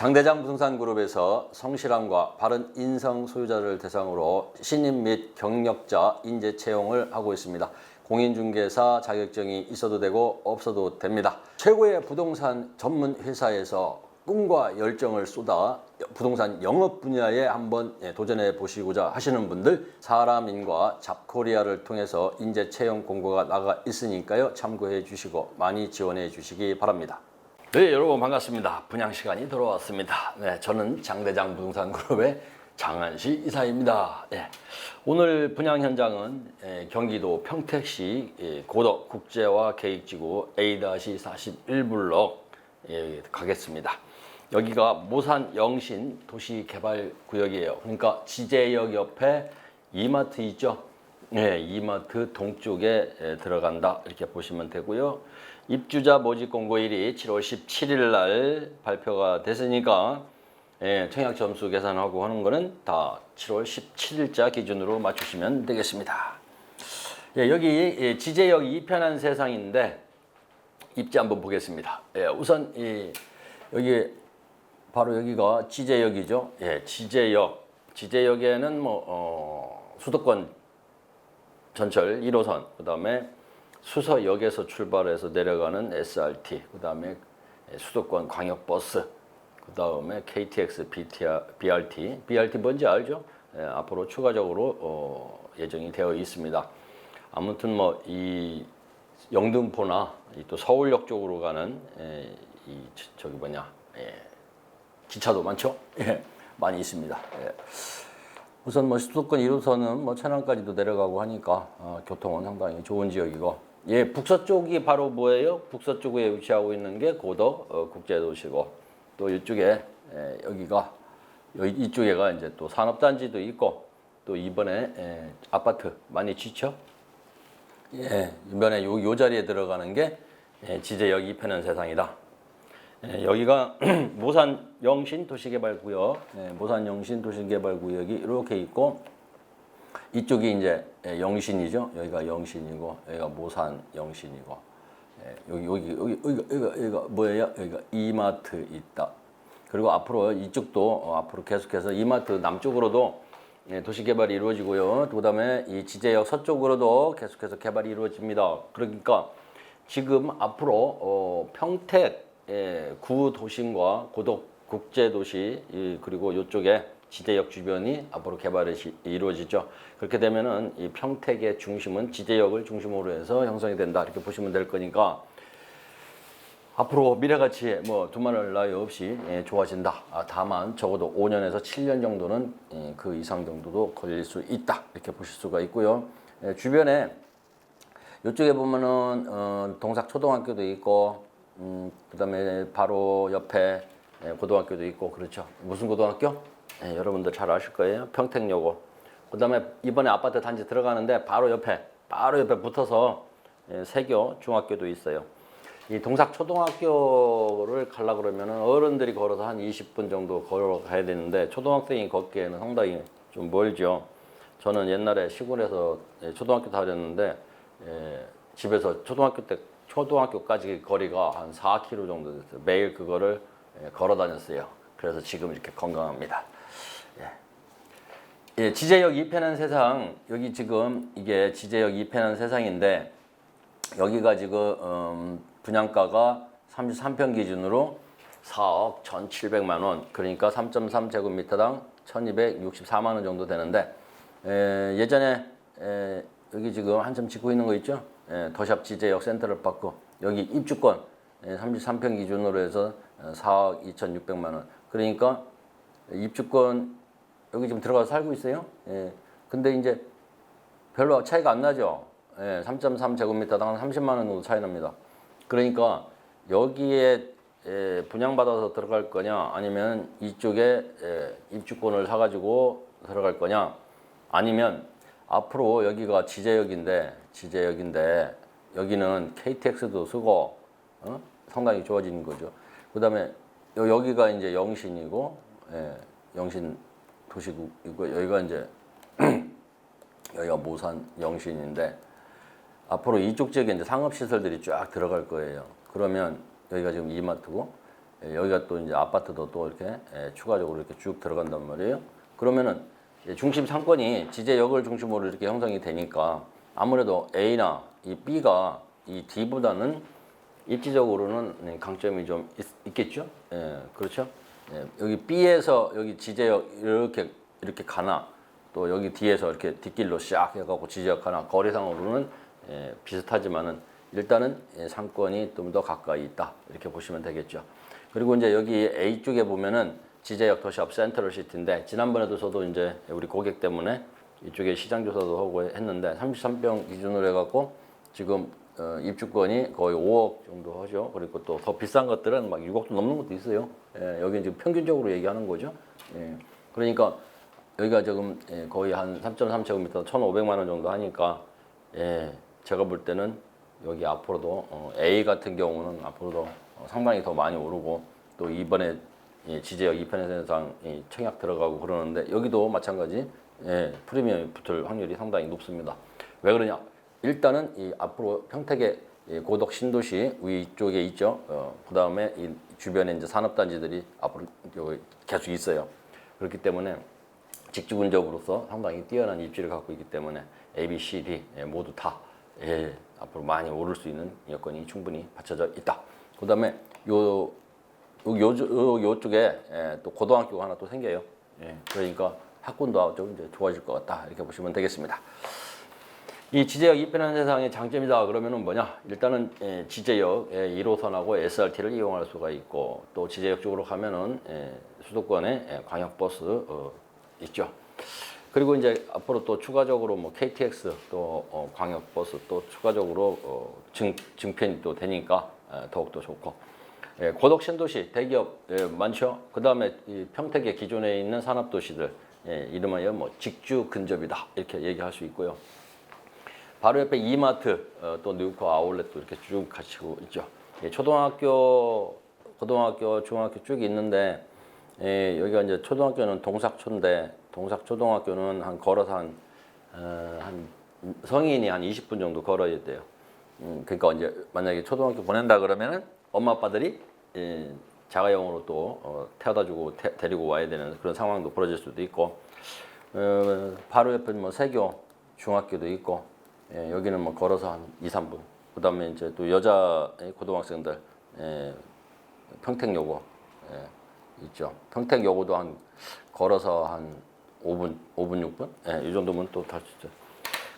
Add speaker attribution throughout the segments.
Speaker 1: 장대장 부동산 그룹에서 성실함과 바른 인성 소유자를 대상으로 신임 및 경력자 인재 채용을 하고 있습니다. 공인중개사 자격증이 있어도 되고 없어도 됩니다. 최고의 부동산 전문 회사에서 꿈과 열정을 쏟아 부동산 영업 분야에 한번 예, 도전해 보시고자 하시는 분들 사람인과 잡코리아를 통해서 인재 채용 공고가 나가 있으니까요 참고해 주시고 많이 지원해 주시기 바랍니다. 네, 여러분 반갑습니다. 분양 시간이 돌아왔습니다. 네, 저는 장대장 부동산 그룹의 장한시 이사입니다. 예, 오늘 분양 현장은 예, 경기도 평택시 예, 고덕 국제화 계획지구 A-41블록 예, 가겠습니다. 여기가 모산 영신 도시개발구역이에요. 그러니까 지제역 옆에 이마트 있죠? 네, 이마트 동쪽에 에, 들어간다 이렇게 보시면 되고요. 입주자 모집 공고일이 7월 17일 날 발표가 됐으니까 예, 청약 점수 계산하고 하는 거는 다 7월 17일자 기준으로 맞추시면 되겠습니다. 예, 여기 예, 지제역 이편한 세상인데 입지 한번 보겠습니다. 예, 우선 이 여기 바로 여기가 지제역이죠. 예, 지제역. 지제역에는 뭐 어, 수도권 전철 1호선, 그다음에 수서역에서 출발해서 내려가는 SRT, 그 다음에 수도권 광역버스, 그 다음에 KTX, BTR, BRT, BRT 뭔지 알죠? 예, 앞으로 추가적으로 어, 예정이 되어 있습니다. 아무튼 뭐 이 영등포나 이 또 서울역 쪽으로 가는 에, 이 저- 저기 뭐냐 예, 기차도 많죠? 예, 많이 있습니다. 예. 우선 뭐 수도권 1호선은 뭐 천안까지도 내려가고 하니까 어, 교통은 상당히 좋은 지역이고 예 북서쪽이 바로 뭐예요? 북서쪽에 위치하고 있는 게 고덕 어, 국제도시고 또 이쪽에 예, 여기가 여기 이쪽에가 이제 또 산업단지도 있고 또 이번에 예, 아파트 많이 지쳐 예, 이번에 요, 요 자리에 들어가는 게 예, 지제역 이편한 세상이다. 예, 여기가 모산 영신 도시개발구역, 예, 모산 영신 도시개발구역이 이렇게 있고 이쪽이 이제 예, 영신이죠. 여기가 영신이고 여기가 모산 영신이고 예, 여기 여기 여기 여기가 여기가, 뭐예요? 여기가 이마트 있다. 그리고 앞으로 이쪽도 어, 앞으로 계속해서 이마트 남쪽으로도 예, 도시 개발이 이루어지고요. 그다음에 이 지제역 서쪽으로도 계속해서 개발이 이루어집니다. 그러니까 지금 앞으로 어, 평택 예, 구 도심과 고덕 국제 도시 이, 그리고 이쪽에 지제역 주변이 앞으로 개발이 시- 이루어지죠. 그렇게 되면은 이 평택의 중심은 지제역을 중심으로 해서 형성이 된다 이렇게 보시면 될 거니까 앞으로 미래같이 뭐 두말할 나위 없이 예, 좋아진다. 아, 다만 적어도 5년에서 7년 정도는 예, 그 이상 정도도 걸릴 수 있다. 이렇게 보실 수가 있고요. 예, 주변에 이쪽에 보면은 어, 동삭 초등학교도 있고, 음, 그다음에 바로 옆에 예, 고등학교도 있고 그렇죠. 무슨 고등학교? 예, 여러분들 잘 아실 거예요. 평택여고. 그 다음에 이번에 아파트 단지 들어가는데 바로 옆에 바로 옆에 붙어서 예, 세교 중학교도 있어요. 이 동삭 초등학교를 가려 그러면은 어른들이 걸어서 한 20분 정도 걸어가야 되는데 초등학생이 걷기에는 상당히 좀 멀죠. 저는 옛날에 시골에서 예, 초등학교 다녔는데 예, 집에서 초등학교 때 초등학교까지 거리가 한 4km 정도 됐어요. 매일 그거를 예, 걸어 다녔어요. 그래서 지금 이렇게 건강합니다. 예. 예, 지제역 2편한 세상 여기 지금 이게 지제역 2편한 세상인데 여기가 지금 음, 분양가가 33평 기준으로 4억 1,700만 원, 그러니까 3.3제곱미터당 1,264만 원 정도 되는데 에, 예전에 에, 여기 지금 한참 짓고 있는 거 있죠? 에, 더샵 지제역 센터를 받고 여기 입주권 에, 33평 기준으로 해서 어, 4억 2,600만 원. 그러니까 입주권 여기 지금 들어가서 살고 있어요. 예. 근데 이제 별로 차이가 안 나죠. 예, 3.3 제곱미터당 한 30만 원 정도 차이 납니다. 그러니까 여기에 예, 분양받아서 들어갈 거냐 아니면 이쪽에 예, 입주권을 사가지고 들어갈 거냐 아니면 앞으로 여기가 지제역인데 지제역인데 여기는 KTX도 쓰고 어? 상당히 좋아지는 거죠. 그 다음에 여- 여기가 이제 영신이고 예, 영신 도시국이고 여기가 이제 여기가 모산 영신인데 앞으로 이쪽 지역에 이제 상업 시설들이 쫙 들어갈 거예요. 그러면 여기가 지금 이마트고 예, 여기가 또 이제 아파트도 또 이렇게 예, 추가적으로 이렇게 쭉 들어간단 말이에요. 그러면은 중심 상권이 지제역을 중심으로 이렇게 형성이 되니까 아무래도 A나 이 B가 이 D보다는 입지적으로는 네, 강점이 좀 있, 겠죠 예, 그렇죠. 예, 여기 B에서 여기 지제역 이렇게 이렇게 가나 또 여기 뒤에서 이렇게 뒷길로 쫙 해갖고 지제역 하나 거리상으로는 예, 비슷하지만은 일단은 예, 상권이 좀 더 가까이 있다 이렇게 보시면 되겠죠. 그리고 이제 여기 A 쪽에 보면은 지제역 도시업 센트럴 시티인데 지난번에도 저도 이제 우리 고객 때문에 이쪽에 시장 조사도 하고 했는데 33평 기준으로 해갖고 지금 어, 입주권이 거의 5억 정도 하죠. 그리고 또 더 비싼 것들은 막 6억도 넘는 것도 있어요. 예, 여기 지금 평균적으로 얘기하는 거죠. 예, 그러니까 여기가 지금 예, 거의 한 3.3제곱미터 1,500만 원 정도 하니까 예, 제가 볼 때는 여기 앞으로도 어, A 같은 경우는 앞으로도 어, 상당히 더 많이 오르고 또 이번에 예, 지제역 2편 현상 이 청약 들어가고 그러는데 여기도 마찬가지 예, 프리미엄이 붙을 확률이 상당히 높습니다. 왜 그러냐? 일단은 이 앞으로 평택의 이 고덕 신도시 위쪽에 있죠. 어, 그 다음에 이 주변에 이제 산업단지들이 앞으로 계속 있어요. 그렇기 때문에 직주근접으로서 상당히 뛰어난 입지를 갖고 있기 때문에 A, B, C, D 예, 모두 다 예, 앞으로 많이 오를 수 있는 여건이 충분히 받쳐져 있다. 그 다음에 요, 요, 요, 요, 요 쪽에 예, 또 고등학교가 하나 또 생겨요. 예, 그러니까 학군도 좀 이제 좋아질 것 같다. 이렇게 보시면 되겠습니다. 이 지제역 이편한 세상의 장점이다 그러면은 뭐냐? 일단은 예, 지제역 예, 1호선하고 SRT를 이용할 수가 있고 또 지제역 쪽으로 가면은 예, 수도권에 예, 광역버스 어, 있죠. 그리고 이제 앞으로 또 추가적으로 뭐 KTX 또 어, 광역버스 또 추가적으로 어, 증, 증편이 또 되니까 예, 더욱더 좋고 예, 고덕 신도시 대기업 예, 많죠. 그 다음에 이 평택의 기존에 있는 산업 도시들 예, 이름하여 뭐 직주 근접이다 이렇게 얘기할 수 있고요. 바로 옆에 이마트 어, 또 뉴코 아울렛도 이렇게 쭉 갖추고 있죠. 예, 초등학교, 고등학교, 중학교 쭉 있는데 예, 여기가 이제 초등학교는 동삭초인데 동삭초등학교는 한 걸어서 한, 어, 한 성인이 한 20분 정도 걸어야 돼요. 음, 그러니까 이제 만약에 초등학교 보낸다 그러면은 엄마 아빠들이 예, 자가용으로 또 어, 태워다 주고 태- 데리고 와야 되는 그런 상황도 벌어질 수도 있고 어, 바로 옆에 뭐 세교 중학교도 있고 예, 여기는 뭐 걸어서 한 2, 3분. 그 다음에 이제 또 여자 고등학생들 예, 평택여고 예, 있죠. 평택여고도 한 걸어서 한 5분, 5분, 6분? 예, 이 정도면 또탈수 있죠.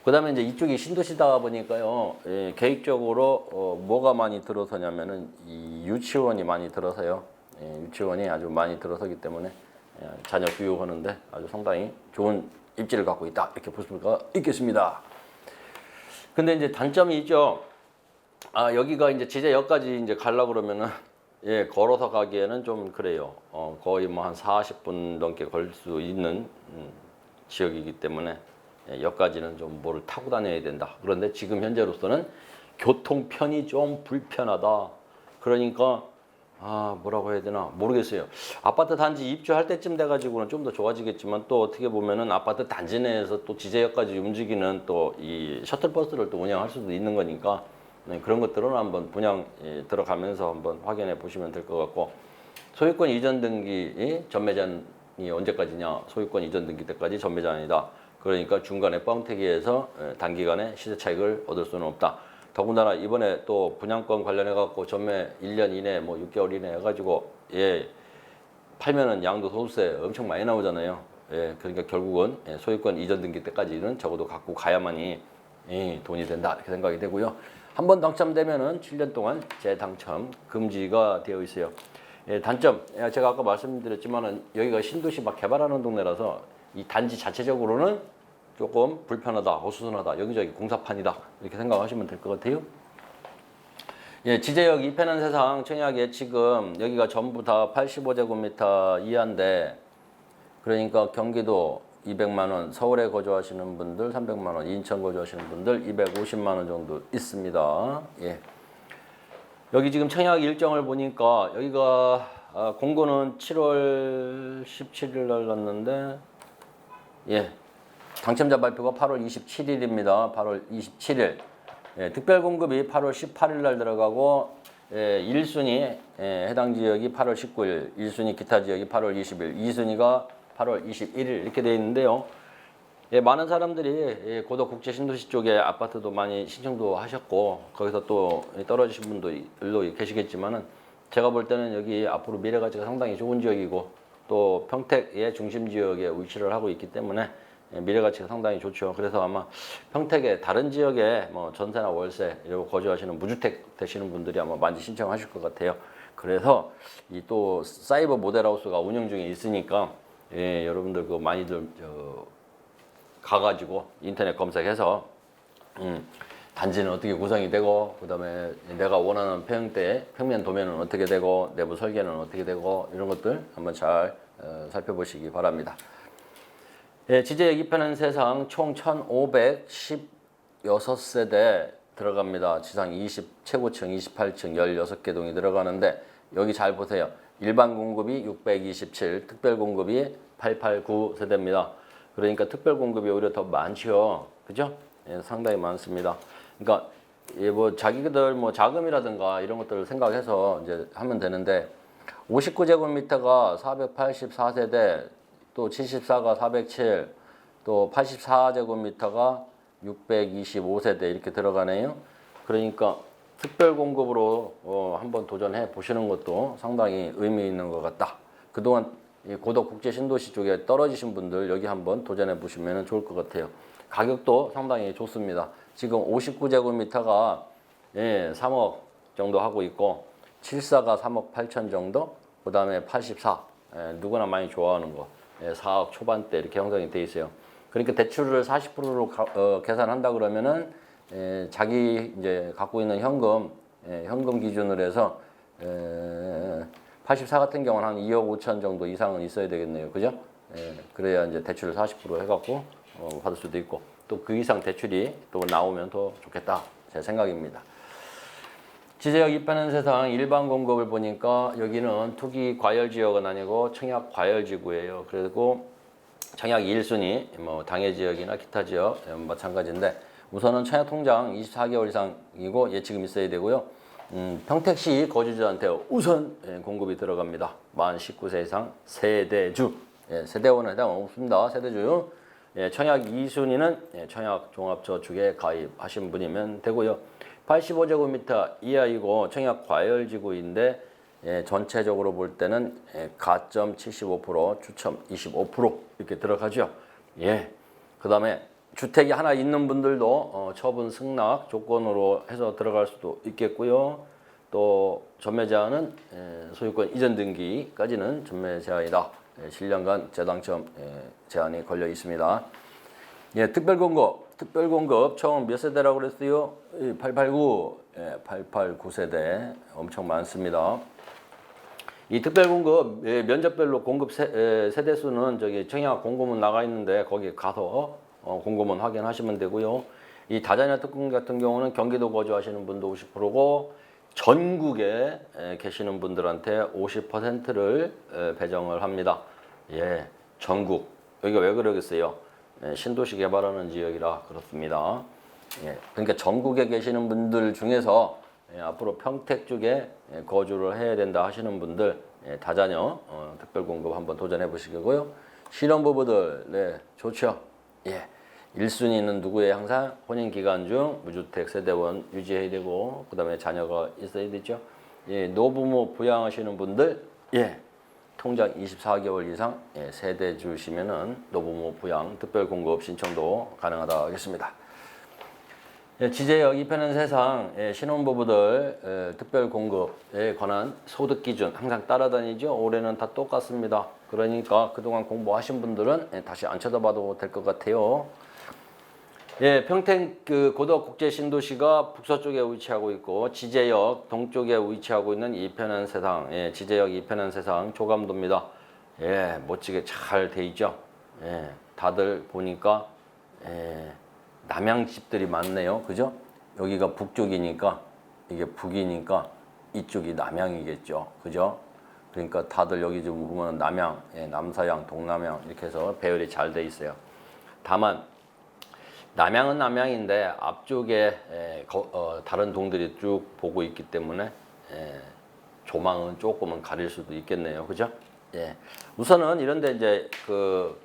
Speaker 1: 그다음에 이제 이쪽이 신도시다 보니까요. 예, 계획적으로 어, 뭐가 많이 들어서냐면은 이 유치원이 많이 들어서요. 예, 유치원이 아주 많이 들어서기 때문에 예, 자녀 교육하는데 아주 상당히 좋은 입지를 갖고 있다 이렇게 볼 수가 있겠습니다. 근데 이제 단점이 있죠. 아 여기가 이제 지제역까지 이제 가려 그러면은 예 걸어서 가기에는 좀 그래요. 어 거의 뭐 한 40분 넘게 걸 수 있는 음, 지역이기 때문에 예, 역까지는 좀 뭐를 타고 다녀야 된다. 그런데 지금 현재로서는 교통편이 좀 불편하다. 그러니까 아 뭐라고 해야 되나 모르겠어요. 아파트 단지 입주할 때쯤 돼가지고는 좀 더 좋아지겠지만 또 어떻게 보면은 아파트 단지 내에서 또 지제역까지 움직이는 또 이 셔틀버스를 또 운영할 수도 있는 거니까 네, 그런 것들은 한번 분양 예, 들어가면서 한번 확인해 보시면 될 것 같고 소유권 이전 등기 전매잔이 언제까지냐 소유권 이전 등기 때까지 전매잔이다. 그러니까 중간에 뻥튀기해서 예, 단기간에 시세 차익을 얻을 수는 없다. 더군다나 이번에 또 분양권 관련해 갖고 전매 1년 이내 뭐 6개월 이내 해가지고 예 팔면은 양도 소득세 엄청 많이 나오잖아요. 예 그러니까 결국은 예, 소유권 이전 등기 때까지는 적어도 갖고 가야만이 예, 돈이 된다 이렇게 생각이 되고요. 한 번 당첨되면은 7년 동안 재당첨 금지가 되어 있어요. 예, 단점 예, 제가 아까 말씀드렸지만은 여기가 신도시 막 개발하는 동네라서 이 단지 자체적으로는 조금 불편하다, 어수선하다, 여기저기 공사판이다 이렇게 생각하시면 될 것 같아요. 예, 지제역 이편한 세상 청약에 지금 여기가 전부 다 85제곱미터 이하인데 그러니까 경기도 200만 원, 서울에 거주하시는 분들 300만 원, 인천 거주하시는 분들 250만 원 정도 있습니다. 예. 여기 지금 청약 일정을 보니까 여기가 아, 공고는 7월 17일 날 났는데 예. 당첨자 발표가 8월 27일입니다. 8월 27일. 예, 특별 공급이 8월 18일 날 들어가고 예, 1순위 예, 해당 지역이 8월 19일, 1순위 기타 지역이 8월 20일, 2순위가 8월 21일 이렇게 되어 있는데요. 예, 많은 사람들이 예, 고덕 국제 신도시 쪽에 아파트도 많이 신청도 하셨고 거기서 또 떨어지신 분도 일로 계시겠지만은 제가 볼 때는 여기 앞으로 미래 가치가 상당히 좋은 지역이고 또 평택의 중심 지역에 위치를 하고 있기 때문에 예, 미래 가치가 상당히 좋죠. 그래서 아마 평택의 다른 지역에 뭐 전세나 월세 이러고 거주하시는 무주택 되시는 분들이 아마 많이 신청하실 것 같아요. 그래서 이 또 사이버 모델하우스가 운영 중에 있으니까 예, 여러분들 그 많이들 저 가가지고 인터넷 검색해서 음, 단지는 어떻게 구성이 되고 그다음에 내가 원하는 평대 평면 도면은 어떻게 되고 내부 설계는 어떻게 되고 이런 것들 한번 잘 어, 살펴보시기 바랍니다. 예, 지제 얘기편은 세상 총 1,516세대 들어갑니다. 지상 20 최고층 28층 16개 동이 들어가는데 여기 잘 보세요. 일반 공급이 627, 특별 공급이 889 세대입니다. 그러니까 특별 공급이 오히려 더 많죠. 그죠? 예, 상당히 많습니다. 그러니까 예, 뭐 자기들 뭐 자금이라든가 이런 것들을 생각해서 이제 하면 되는데 59제곱미터가 484세대, 또 74가 407, 또 84제곱미터가 625세대 이렇게 들어가네요. 그러니까 특별 공급으로 어, 한번 도전해 보시는 것도 상당히 의미 있는 것 같다. 그동안 이 고덕 국제 신도시 쪽에 떨어지신 분들 여기 한번 도전해 보시면 좋을 것 같아요. 가격도 상당히 좋습니다. 지금 59제곱미터가 예, 3억 정도 하고 있고 74가 3억 8천 정도, 그다음에 84 예, 누구나 많이 좋아하는 거 예, 4억 초반대 이렇게 형성이 돼 있어요. 그러니까 대출을 40%로 가, 어, 계산한다 그러면은 예, 자기 이제 갖고 있는 현금 예, 현금 기준으로 해서 에, 84 같은 경우는 한 2억 5천 정도 이상은 있어야 되겠네요. 그죠? 예, 그래야 이제 대출을 40% 해갖고 어, 받을 수도 있고 또 그 이상 대출이 또 나오면 더 좋겠다. 제 생각입니다. 지제역 입하는 세상 일반 공급을 보니까 여기는 투기 과열 지역은 아니고 청약 과열 지구예요. 그리고 청약 1순위 뭐 당해 지역이나 기타 지역 예, 마찬가지인데 우선은 청약 통장 24개월 이상이고 예치금 있어야 되고요. 음, 평택시 거주자한테 우선 예, 공급이 들어갑니다. 만 19세 이상 세대주 예, 세대원은 해당 없습니다. 세대주 예, 청약 2순위는 예, 청약 종합저축에 가입하신 분이면 되고요. 85제곱미터 이하이고 청약 과열 지구인데 예, 전체적으로 볼 때는 예, 가점 75%, 추첨 25% 이렇게 들어가죠. 예. 그다음에 주택이 하나 있는 분들도 어, 처분 승낙 조건으로 해서 들어갈 수도 있겠고요. 또 전매 제한은 예, 소유권 이전 등기까지는 전매 제한이다. 예, 7년간 재당첨 예, 제한이 걸려 있습니다. 예, 특별 공급, 특별 공급 총 몇 세대라고 그랬어요? 889, 예, 889 세대 엄청 많습니다. 이 특별 공급 예, 면접별로 공급 세, 예, 세대 수는 저기 청약 공고문 나가 있는데 거기 가서 어, 공고문 확인하시면 되고요. 이 다자녀 특공 같은 경우는 경기도 거주하시는 분도 50%고 전국에 에, 계시는 분들한테 50%를 배정을 합니다. 예, 전국 여기가 왜 그러겠어요? 예, 신도시 개발하는 지역이라 그렇습니다. 예, 그러니까 전국에 계시는 분들 중에서 예, 앞으로 평택 쪽에 예, 거주를 해야 된다 하시는 분들 예, 다자녀 어, 특별 공급 한번 도전해 보시고요. 신혼부부들 네 좋죠. 예. 1순위는 누구예요? 항상 혼인 기간 중 무주택 세대원 유지해야 되고 그다음에 자녀가 있어야 되죠. 예, 노부모 부양하시는 분들 예. 통장 24개월 이상 예, 세대 주시면은 노부모 부양 특별 공급 신청도 가능하다 하겠습니다. 예, 지제역 입회는 세상 예, 신혼부부들 예, 특별 공급에 관한 소득 기준 항상 따라다니죠. 올해는 다 똑같습니다. 그러니까 그동안 공부하신 분들은 예, 다시 안 쳐다봐도 될 것 같아요. 예, 평택 그 고덕 국제 신도시가 북서쪽에 위치하고 있고 지제역 동쪽에 위치하고 있는 이편한 세상, 예, 지제역 이편한 세상 조감도입니다. 예, 멋지게 잘 돼 있죠. 예, 다들 보니까 예, 남양 집들이 많네요. 그죠? 여기가 북쪽이니까 이게 북이니까 이쪽이 남양이겠죠. 그죠? 그러니까 다들 여기 좀 보면 남양, 예, 남서양, 동남양 이렇게 해서 배열이 잘 돼 있어요. 다만 남양은 남양인데 앞쪽에 에, 거- 어, 다른 동들이 쭉 보고 있기 때문에 예, 조망은 조금은 가릴 수도 있겠네요. 그죠? 예. 우선은 이런데 이제 그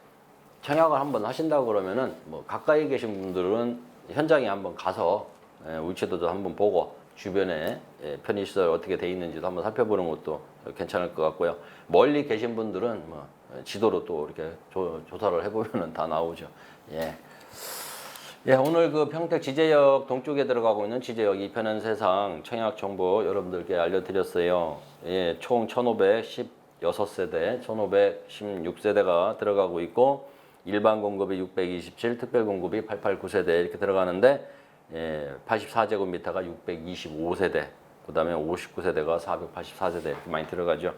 Speaker 1: 청약을 한번 하신다고 그러면은 뭐 가까이 계신 분들은 현장에 한번 가서 예, 위치도도 한번 보고 주변에 예, 편의시설 어떻게 돼 있는지도 한번 살펴보는 것도 괜찮을 것 같고요. 멀리 계신 분들은 뭐 지도로 또 이렇게 조, 조사를 해보면은 다 나오죠. 예. 예, 오늘 그 평택 지제역 동쪽에 들어가고 있는 지제역 2편은 세상 청약 정보 여러분들께 알려드렸어요. 예, 총 1,516세대, 1,516세대가 들어가고 있고 일반 공급이 627, 특별 공급이 889세대 이렇게 들어가는데 예, 84제곱미터가 625세대, 그다음에 59세대가 484세대 이렇게 많이 들어가죠.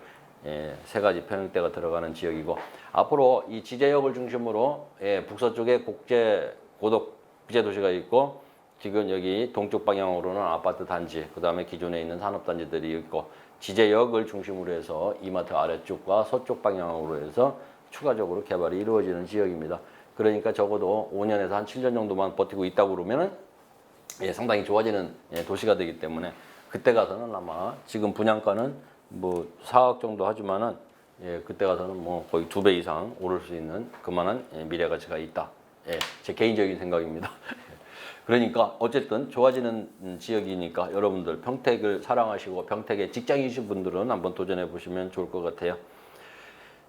Speaker 1: 예, 세 가지 평형대가 들어가는 지역이고 앞으로 이 지제역을 중심으로 예, 북서쪽에 국제 고덕 부재 도시가 있고 지금 여기 동쪽 방향으로는 아파트 단지, 그 다음에 기존에 있는 산업 단지들이 있고 지제역을 중심으로 해서 이마트 아래쪽과 서쪽 방향으로 해서 추가적으로 개발이 이루어지는 지역입니다. 그러니까 적어도 5년에서 한 7년 정도만 버티고 있다고 그러면은 예, 상당히 좋아지는 예, 도시가 되기 때문에 그때 가서는 아마 지금 분양가는 뭐 4억 정도 하지만은 예, 그때 가서는 뭐 거의 두 배 이상 오를 수 있는 그만한 예, 미래 가치가 있다. 예, 제 개인적인 생각입니다. 그러니까 어쨌든 좋아지는 음, 지역이니까 여러분들 평택을 사랑하시고 평택에 직장이신 분들은 한번 도전해 보시면 좋을 것 같아요.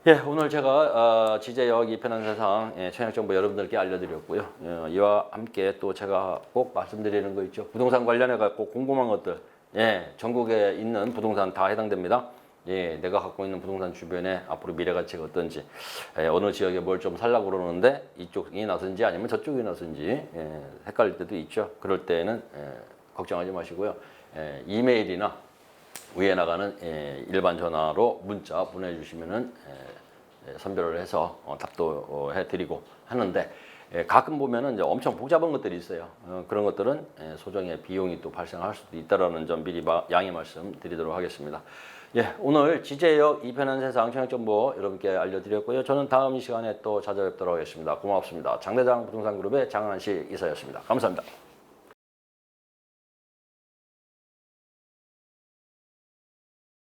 Speaker 1: 예, 오늘 제가 어, 지제역 이편한 세상 예, 청약 정보 여러분들께 알려드렸고요. 예, 이와 함께 또 제가 꼭 말씀드리는 거 있죠. 부동산 관련해 갖고 궁금한 것들, 예, 전국에 있는 부동산 다 해당됩니다. 예, 내가 갖고 있는 부동산 주변에 앞으로 미래 가치가 어떤지, 예, 어느 지역에 뭘 좀 살라고 그러는데 이쪽이 나선지 아니면 저쪽이 나선지 예, 헷갈릴 때도 있죠. 그럴 때는 예, 걱정하지 마시고요. 예, 이메일이나 위에 나가는 예, 일반 전화로 문자 보내주시면은 예, 예, 선별을 해서 어, 답도 어, 해드리고 하는데 예, 가끔 보면은 이제 엄청 복잡한 것들이 있어요. 어, 그런 것들은 예, 소정의 비용이 또 발생할 수도 있다라는 점 미리 마- 양해 말씀드리도록 하겠습니다. 예, 오늘 지제역 이편한 세상 청약 정보 여러분께 알려드렸고요. 저는 다음 이 시간에 또 찾아뵙도록 하겠습니다. 고맙습니다. 장대장 부동산 그룹의 장한식 이사였습니다. 감사합니다.